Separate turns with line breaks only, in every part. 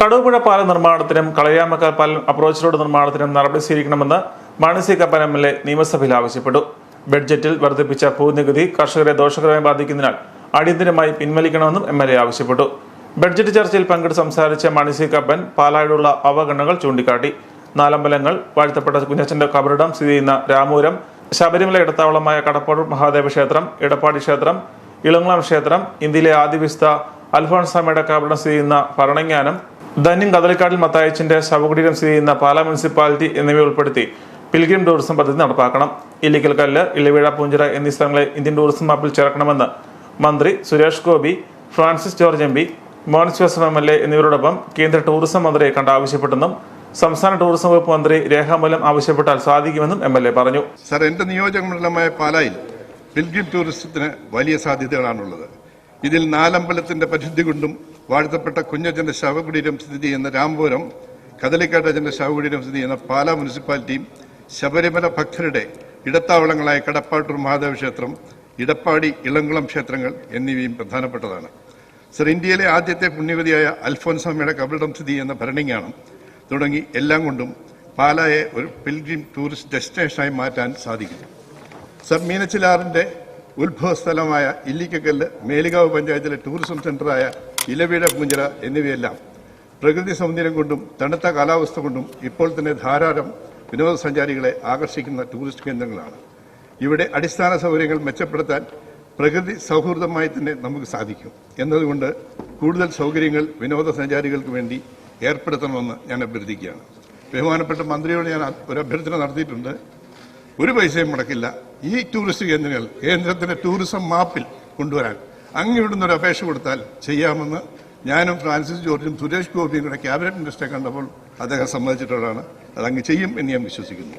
കടുവപ്പുഴ പാലം നിർമ്മാണത്തിനും കളയാമക്കാൽ പാലം അപ്രോച്ച് റോഡ് നിർമ്മാണത്തിനും നടപടി സ്വീകരിക്കണമെന്ന് Mani Kappan M L A നിയമസഭയിൽ ആവശ്യപ്പെട്ടു. ബഡ്ജറ്റിൽ വർദ്ധിപ്പിച്ച ഭൂനികുതി കർഷകരെ ദോഷകരമായി ബാധിക്കുന്നതിനാൽ അടിയന്തരമായി പിൻവലിക്കണമെന്നും എം എൽ എ ആവശ്യപ്പെട്ടു. ബഡ്ജറ്റ് ചർച്ചയിൽ പങ്കെടുത്ത് സംസാരിച്ച മാണി കപ്പൻ പാലായോടുള്ള അവഗണനകൾ ചൂണ്ടിക്കാട്ടി. നാലമ്പലങ്ങൾ വാഴ്ത്തപ്പെട്ട കുഞ്ഞച്ചന്റെ കബറിടം സ്ഥിതി ചെയ്യുന്ന രാമൂരം ശബരിമല ഇടത്താവളമായ കടപ്പാട് മഹാദേവ ക്ഷേത്രം ഇടപ്പാടി ക്ഷേത്രം ഇളങ്ങളം ക്ഷേത്രം ഇന്ത്യയിലെ ആദിവിസ്ത അൽഫോൺസാമയുടെ കബറിടം സ്ഥിതി ചെയ്യുന്ന ഭരണങ്ങാനം ധന്യം കതലിക്കാട്ടിൽ മത്തായച്ചിന്റെ ശവകുടീരം സ്ഥിതി ചെയ്യുന്ന പാലാ മുനിസിപ്പാലിറ്റി എന്നിവ ഉൾപ്പെടുത്തി പിൽഗ്രിം ടൂറിസം പദ്ധതി നടപ്പാക്കണം. ഇല്ലിക്കൽ കല്ല് ഇലവീഴ പൂഞ്ചിറ എന്നീ സ്ഥലങ്ങളെ ഇന്ത്യൻ ടൂറിസം മാപ്പിൽ ചേർക്കണമെന്ന് മന്ത്രി Suresh Gopi Francis George M P Mons Joseph M L A എന്നിവരോടൊപ്പം കേന്ദ്ര ടൂറിസം മന്ത്രിയെ കണ്ട് ആവശ്യപ്പെട്ടെന്നും സംസ്ഥാന ടൂറിസം വകുപ്പ് മന്ത്രി രേഖാമൂലം ആവശ്യപ്പെട്ടാൽ സാധിക്കുമെന്നും എം എൽ എ പറഞ്ഞു.
സർ എന്റെ നിയോജകമണ്ഡലമായ പാലായിൽ പിൽഗ്രിം ടൂറിസത്തിന് വലിയ സാധ്യതകളാണുള്ളത്. ഇതിൽ നാലമ്പലത്തിന്റെ പരിധി കൊണ്ടും വാഴ്ത്തപ്പെട്ട കുഞ്ഞച്ചന്റെ ശവകുടീരം സ്ഥിതി ചെയ്യുന്ന രാംപുരം കദലിക്കാട്ടച്ചന്റെ ശവകുടീരം സ്ഥിതി ചെയ്യുന്ന പാലാ മുനിസിപ്പാലിറ്റിയും ശബരിമല ഭക്തരുടെ ഇടത്താവളങ്ങളായ കടപ്പാട്ടൂർ മഹാദേവ ക്ഷേത്രം ഇടപ്പാടി ഇളംകുളം ക്ഷേത്രങ്ങൾ എന്നിവയും പ്രധാനപ്പെട്ടതാണ്. സർ ഇന്ത്യയിലെ ആദ്യത്തെ പുണ്യവതിയായ അൽഫോൻസ്വാമിയുടെ കബറിടം സ്ഥിതി ചെയ്യുന്ന ഭരണിങ്ങാണ് തുടങ്ങി എല്ലാം കൊണ്ടും പാലായെ ഒരു പിൽഗ്രിം ടൂറിസ്റ്റ് ഡെസ്റ്റിനേഷനായി മാറ്റാൻ സാധിക്കും സർ മീനച്ചിലാറിന്റെ ഉത്ഭവസ്ഥലമായ ഇല്ലിക്കക്കല്ല് മേലുകാവ് പഞ്ചായത്തിലെ ടൂറിസം സെന്ററായ ഇലവീഴ പൂഞ്ചിറ എന്നിവയെല്ലാം പ്രകൃതി സൗന്ദര്യം കൊണ്ടും തണുത്ത കാലാവസ്ഥ കൊണ്ടും ഇപ്പോൾ തന്നെ ധാരാളം വിനോദസഞ്ചാരികളെ ആകർഷിക്കുന്ന ടൂറിസ്റ്റ് കേന്ദ്രങ്ങളാണ്. ഇവിടെ അടിസ്ഥാന സൗകര്യങ്ങൾ മെച്ചപ്പെടുത്താൻ പ്രകൃതി സൗഹൃദമായി തന്നെ നമുക്ക് സാധിക്കും. എന്നതുകൊണ്ട് കൂടുതൽ സൗകര്യങ്ങൾ വിനോദസഞ്ചാരികൾക്ക് വേണ്ടി ഏർപ്പെടുത്തണമെന്ന് ഞാൻ അഭ്യർത്ഥിക്കുകയാണ്. ബഹുമാനപ്പെട്ട മന്ത്രിയോട് ഞാൻ ഒരു അഭ്യർത്ഥന നടത്തിയിട്ടുണ്ട്. ഒരു പൈസയും മുടക്കില്ല. ഈ ടൂറിസ്റ്റ് കേന്ദ്രങ്ങൾ കേന്ദ്രത്തിന്റെ ടൂറിസം മാപ്പിൽ കൊണ്ടുവരാൻ അങ്ങ് ഇവിടുന്ന് ഒരു അപേക്ഷ കൊടുത്താൽ ചെയ്യാമെന്ന് ഞാനും ഫ്രാൻസിസ് ജോർജും സുരേഷ് ഗോപിയും കൂടെ ക്യാബിനറ്റ് മിനിസ്റ്ററെ കണ്ടപ്പോൾ അദ്ദേഹം സമ്മതിച്ചിട്ടുള്ളതാണ്. അത് അങ്ങ് ചെയ്യും എന്ന് ഞാൻ വിശ്വസിക്കുന്നു.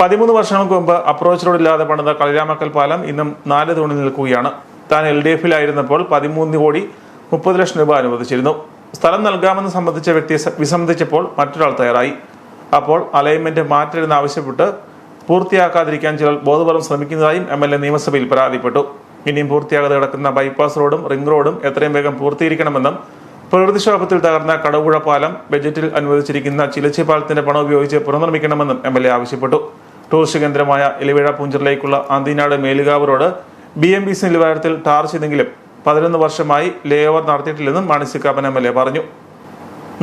പതിമൂന്ന് വർഷങ്ങൾക്ക് മുമ്പ് അപ്രോച്ച് റോഡില്ലാതെ പണിത കളിരാമക്കൽ പാലം ഇന്നും നാല് തൂണിൽ നിൽക്കുകയാണ്. താൻ എൽ ഡി എഫിലായിരുന്നപ്പോൾ പതിമൂന്ന് കോടി മുപ്പത് ലക്ഷം രൂപ അനുവദിച്ചിരുന്നു. സ്ഥലം നൽകാമെന്ന് സംബന്ധിച്ച വ്യക്തി സ- വിസമ്മതിച്ചപ്പോൾ മറ്റൊരാൾ തയ്യാറായി. അപ്പോൾ അലൈൻമെന്റ് മാറ്റരുതെന്ന് ആവശ്യപ്പെട്ട് പൂർത്തിയാക്കാതിരിക്കാൻ ചിലർ ബോധപൂർവം ശ്രമിക്കുന്നതായും എം എൽ എ നിയമസഭയിൽ പരാതിപ്പെട്ടു. ഇനിയും പൂർത്തിയാകാതെ കിടക്കുന്ന ബൈപ്പാസ് റോഡും റിംഗ് റോഡും എത്രയും വേഗം പൂർത്തീകരിക്കണമെന്നും പ്രകൃതിക്ഷോഭത്തിൽ തകർന്ന കടവുഴ പാലം ബജറ്റിൽ അനുവദിച്ചിരിക്കുന്ന ചിലച്ചി പാലത്തിന്റെ പണം ഉപയോഗിച്ച് പുനർനിർമ്മിക്കണമെന്നും എം എൽ എ ആവശ്യപ്പെട്ടു. ടൂറിസ്റ്റ് കേന്ദ്രമായ Elivizha പൂഞ്ചിറിലേക്കുള്ള Anthinad Melukavu road B M B C നിലവാരത്തിൽ ടാർ ചെയ്തെങ്കിലും പതിനൊന്ന് വർഷമായി ലേ ഓവർ നടത്തിയിട്ടില്ലെന്നും മാണിസിക്കാപ്പൻ എം എൽ എ പറഞ്ഞു.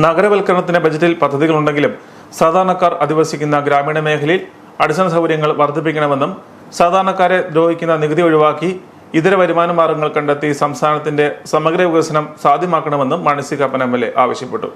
നഗരവൽക്കരണത്തിന് ബജറ്റിൽ പദ്ധതികളുണ്ടെങ്കിലും സാധാരണക്കാർ അധിവസിക്കുന്ന ഗ്രാമീണ മേഖലയിൽ അടിസ്ഥാന സൗകര്യങ്ങൾ വർദ്ധിപ്പിക്കണമെന്നും സാധാരണക്കാരെ ദ്രോഹിക്കുന്ന നികുതി ഒഴിവാക്കി ഇതര വരുമാന മാർഗങ്ങൾ കണ്ടെത്തി സംസ്ഥാനത്തിന്റെ സമഗ്ര വികസനം സാധ്യമാക്കണമെന്നും Mani Kappan M L A ആവശ്യപ്പെട്ടു